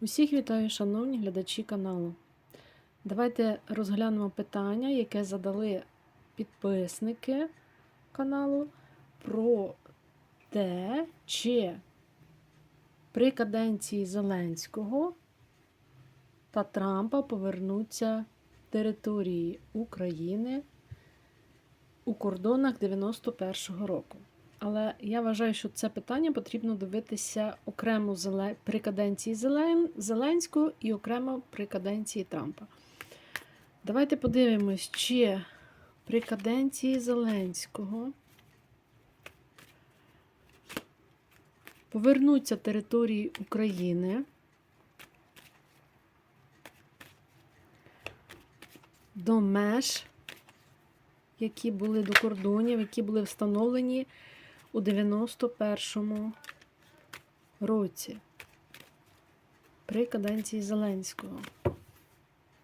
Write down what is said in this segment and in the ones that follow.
Усіх вітаю, шановні глядачі каналу. Давайте розглянемо питання, яке задали підписники каналу про те, чи при каденції Зеленського та Трампа повернуться території України у кордонах 91-го року. Але я вважаю, що це питання потрібно дивитися окремо при каденції Зеленського і окремо при каденції Трампа. Давайте подивимось, чи при каденції Зеленського повернуться території України до меж, які були до кордонів, які були встановлені у 91-му році при каденції Зеленського.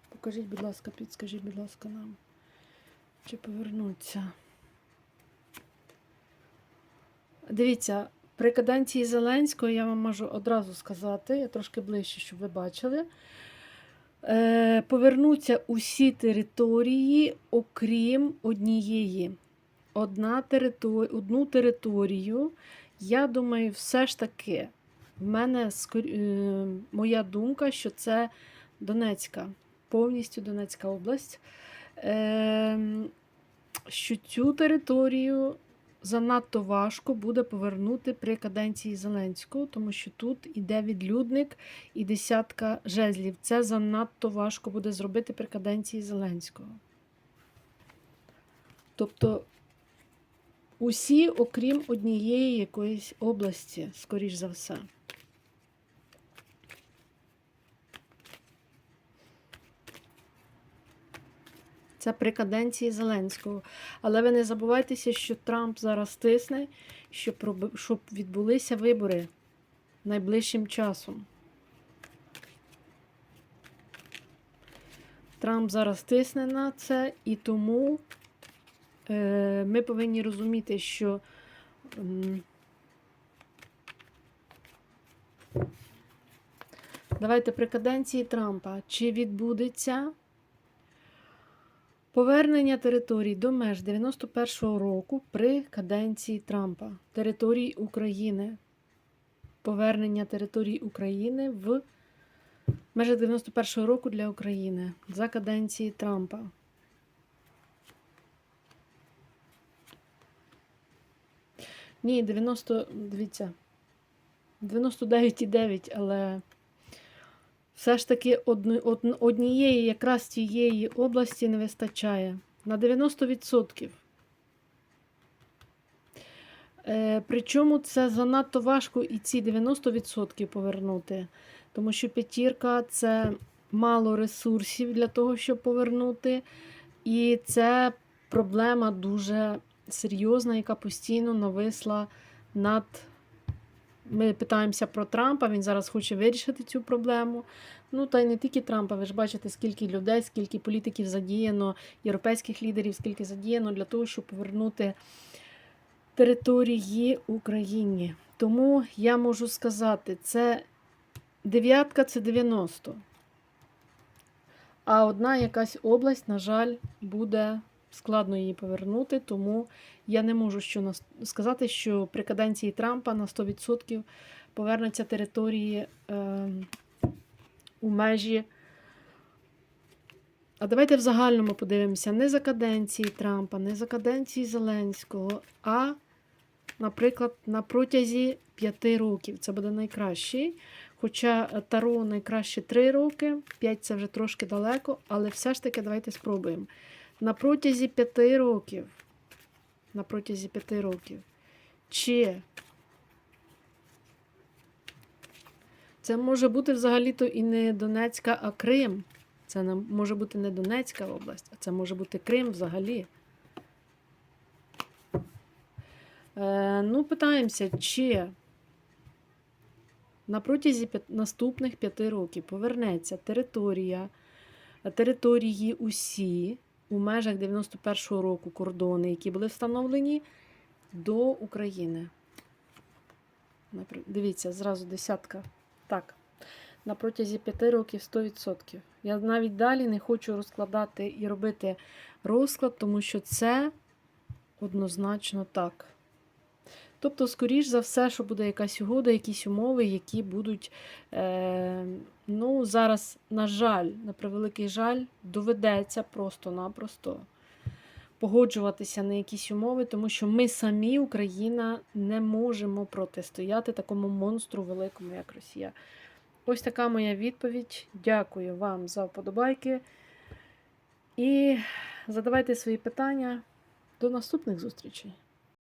Покажіть, будь ласка, підскажіть, будь ласка, нам, чи повернуться. Дивіться, при каденції Зеленського я вам можу одразу сказати, я трошки ближче, щоб ви бачили. Е, повернуться усі території, окрім однієї одна територ... одну територію, я думаю, все ж таки, в мене скор- е, моя думка, що це Донецька, повністю Донецька область. Ем, Що цю територію занадто важко буде повернути при каденції Зеленського, тому що тут іде відлюдник і десятка жезлів. Це занадто важко буде зробити при каденції Зеленського. Тобто Усі, окрім однієї якоїсь області, скоріш за все. Це при каденції Зеленського. Але ви не забувайтеся, що Трамп зараз тисне, щоб, відбулися вибори найближчим часом. Трамп зараз тисне на це, і тому ми повинні розуміти, що давайте при каденції Трампа, чи відбудеться повернення територій до меж 91-го року при каденції Трампа, територій України, повернення територій України в межах 91-го року для України за каденції Трампа. Ні, 90, дивіться, 99,9, але все ж таки однієї, якраз тієї області не вистачає. На 90%. Е, причому це занадто важко і ці 90% повернути, тому що п'ятірка це мало ресурсів для того, щоб повернути. І це проблема дуже серйозна, яка постійно нависла над. Ми питаємося про Трампа, він зараз хоче вирішити цю проблему. Ну, та й не тільки Трампа, ви ж бачите, скільки людей, скільки політиків задіяно, європейських лідерів, скільки задіяно для того, щоб повернути території Україні. Тому я можу сказати, це дев'ятка це 90. А одна якась область, на жаль, буде складно її повернути, тому я не можу що сказати, що при каденції Трампа на 100% повернуться території е, у межі. А давайте в загальному подивимося не за каденції Трампа, не за каденції Зеленського, а, наприклад, на протязі 5 років. Це буде найкращий. Хоча Таро найкраще 3 роки, 5 це вже трошки далеко, але все ж таки давайте спробуємо. На протязі 5 років. На протязі 5 років. Чи це може бути взагалі-то і не Донецька, а Крим. Це може бути не Донецька область, а це може бути Крим взагалі. Е, ну, питаємося, чи на протязі наступних п'яти років повернеться територія, території усі у межах 91-го року кордони, які були встановлені до України. Дивіться, зразу десятка. Так. на протязі 5 років 100%. Я навіть далі не хочу розкладати і робити розклад, тому що це однозначно так. Тобто, скоріш за все, що буде якась угода, якісь умови, які будуть, е, ну, зараз, на жаль, на превеликий жаль, доведеться просто-напросто погоджуватися на якісь умови, тому що ми самі, Україна, не можемо протистояти такому монстру великому, як Росія. Ось така моя відповідь. Дякую вам за вподобайки. І задавайте свої питання. До наступних зустрічей.